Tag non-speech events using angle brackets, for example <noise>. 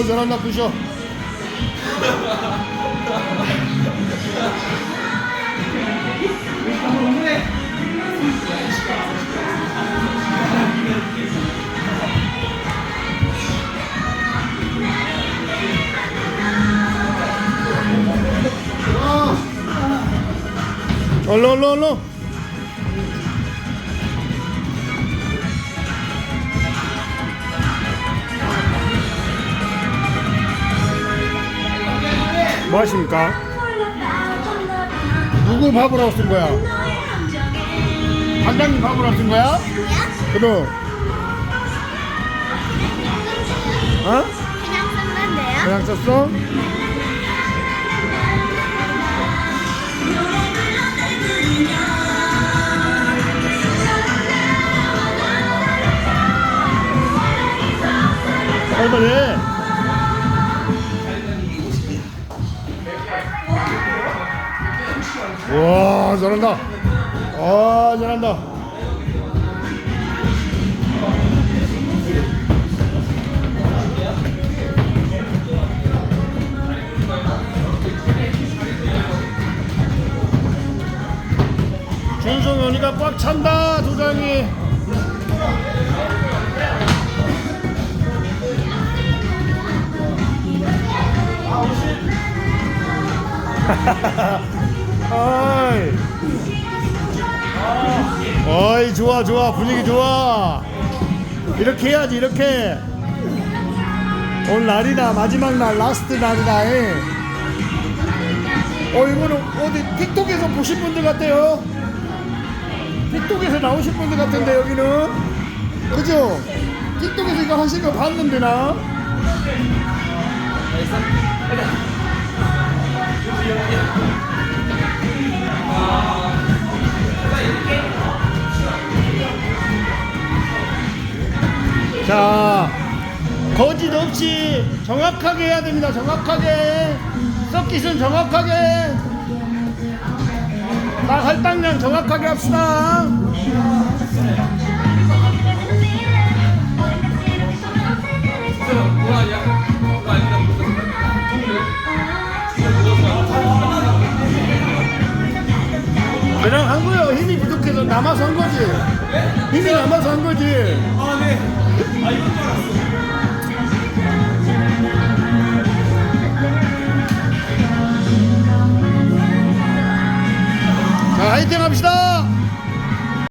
오 잘한다 부셔. 얼른 얼른 얼른 뭐 하십니까? 누구 밥으로 쓴 거야? 관장님 밥으로 쓴 거야? 그럼 어? 그냥 썼는데요? 그냥 썼어? 할머니 와 잘한다. 아 잘한다. 준성 연이가 꽉 찬다 도장이 <laughs> 어이. 어이 좋아 좋아. 분위기 좋아. 이렇게 해야지 이렇게. 오늘 날이다. 마지막 날 라스트 날이다. 에. 어 이거는 어디 틱톡에서 보신 분들 같아요? 틱톡에서 나오신 분들 같은데 여기는? 그죠? 틱톡에서 이거 하신 거 봤는데 나 자, 거짓 없이 정확하게 해야 됩니다. 정확하게. 썩기순 정확하게. 나 할당량 정확하게 합시다. 그냥 한 거예요. 힘이 부족해서 남아서 한 거지. 힘이 남아서 한 거지. 아, 네. 아, 이건 줄 알았어.